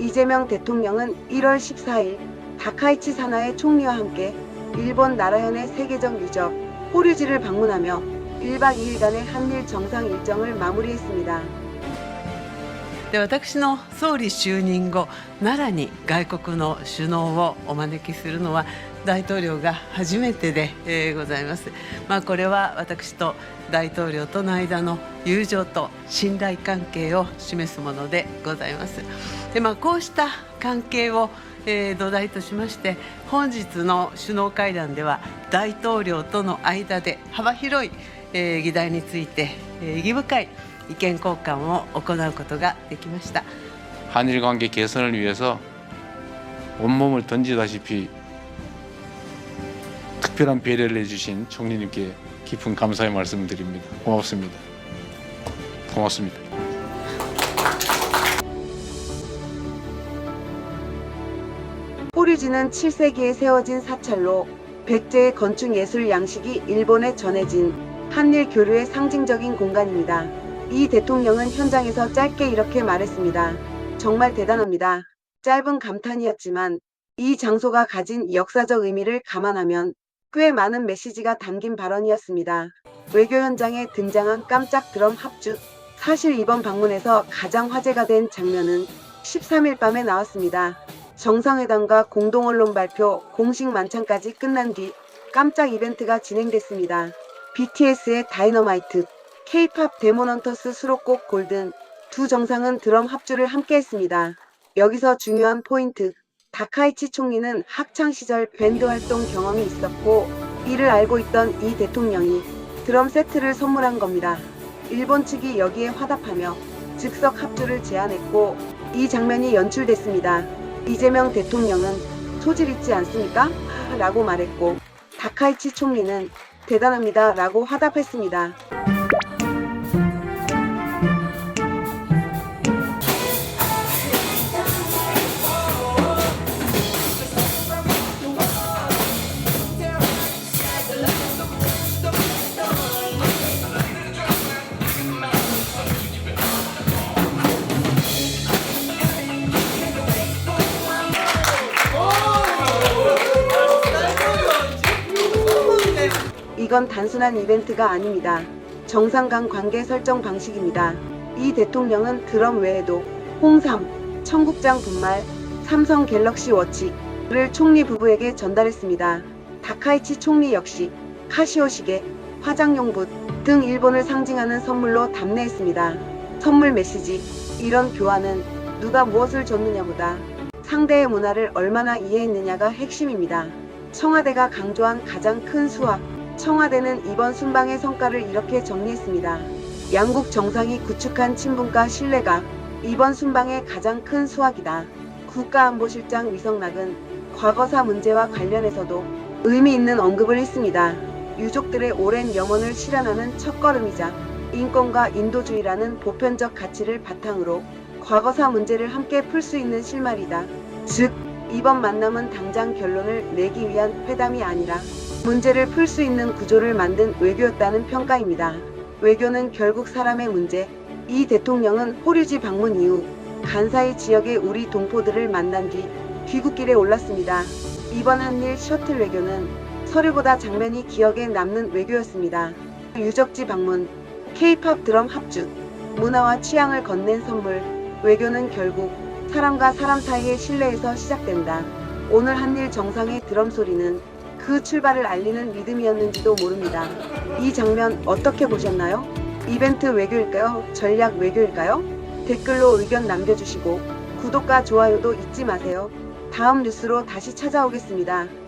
이재명 대통령은 1월 14일 다카이치 사나의 총리와 함께 일본 나라현의 세계적 유적 호류지를 방문하며 1박 2일간의 한일 정상 일정을 마무리했습니다. で私の総理就任後奈良に外国の首脳をお招きするのは 大統領が初めてで、えございます、まあ、これは私と大統領との間の友情と信頼関係を示すものでございますで、まあ、こうした関係を、え土台としまして本日の首脳会談では大統領との間で幅広い、え議題について、え意義深い意見交換を行うことができました。한일 관계 개선을 위해서 온몸을 던지다시피 특별한 배려를 해주신 총리님께 깊은 감사의 말씀을 드립니다. 고맙습니다. 고맙습니다. 호류지는 7세기에 세워진 사찰로 백제의 건축 예술 양식이 일본에 전해진 한일 교류의 상징적인 공간입니다. 이 대통령은 현장에서 짧게 이렇게 말했습니다. 정말 대단합니다. 짧은 감탄이었지만 이 장소가 가진 역사적 의미를 감안하면 꽤 많은 메시지가 담긴 발언이었습니다. 외교 현장에 등장한 깜짝 드럼 합주. 사실 이번 방문에서 가장 화제가 된 장면은 13일 밤에 나왔습니다. 정상회담과 공동언론 발표, 공식 만찬까지 끝난 뒤 깜짝 이벤트가 진행됐습니다. BTS의 다이너마이트, K-팝 데모넌터스 수록곡 골든 두 정상은 드럼 합주를 함께 했습니다. 여기서 중요한 포인트. 다카이치 총리는 학창 시절 밴드 활동 경험이 있었고 이를 알고 있던 이 대통령이 드럼 세트를 선물한 겁니다. 일본 측이 여기에 화답하며 즉석 합주를 제안했고 이 장면이 연출됐습니다. 이재명 대통령은 소질 있지 않습니까? 라고 말했고 다카이치 총리는 대단합니다 라고 화답했습니다. 이건 단순한 이벤트가 아닙니다. 정상 간 관계 설정 방식입니다. 이 대통령은 드럼 외에도 홍삼, 청국장 분말, 삼성 갤럭시 워치를 총리 부부에게 전달했습니다. 다카이치 총리 역시 카시오 시계, 화장용 붓 등 일본을 상징하는 선물로 답례했습니다. 선물 메시지 이런 교환은 누가 무엇을 줬느냐보다 상대의 문화를 얼마나 이해했느냐가 핵심입니다. 청와대가 강조한 가장 큰 수학 청와대는 이번 순방의 성과를 이렇게 정리했습니다. 양국 정상이 구축한 친분과 신뢰가 이번 순방의 가장 큰 수확이다. 국가안보실장 위성락은 과거사 문제와 관련해서도 의미 있는 언급을 했습니다. 유족들의 오랜 염원을 실현하는 첫걸음이자 인권과 인도주의라는 보편적 가치를 바탕으로 과거사 문제를 함께 풀 수 있는 실마리다. 즉, 이번 만남은 당장 결론을 내기 위한 회담이 아니라 문제를 풀 수 있는 구조를 만든 외교였다는 평가입니다. 외교는 결국 사람의 문제. 이 대통령은 호류지 방문 이후 간사이 지역의 우리 동포들을 만난 뒤 귀국길에 올랐습니다. 이번 한일 셔틀 외교는 서류보다 장면이 기억에 남는 외교였습니다. 유적지 방문, K-팝 드럼 합주, 문화와 취향을 건넨 선물, 외교는 결국 사람과 사람 사이의 신뢰에서 시작된다. 오늘 한일 정상의 드럼 소리는 그 출발을 알리는 믿음이었는지도 모릅니다. 이 장면 어떻게 보셨나요? 이벤트 외교일까요? 전략 외교일까요? 댓글로 의견 남겨주시고 구독과 좋아요도 잊지 마세요. 다음 뉴스로 다시 찾아오겠습니다.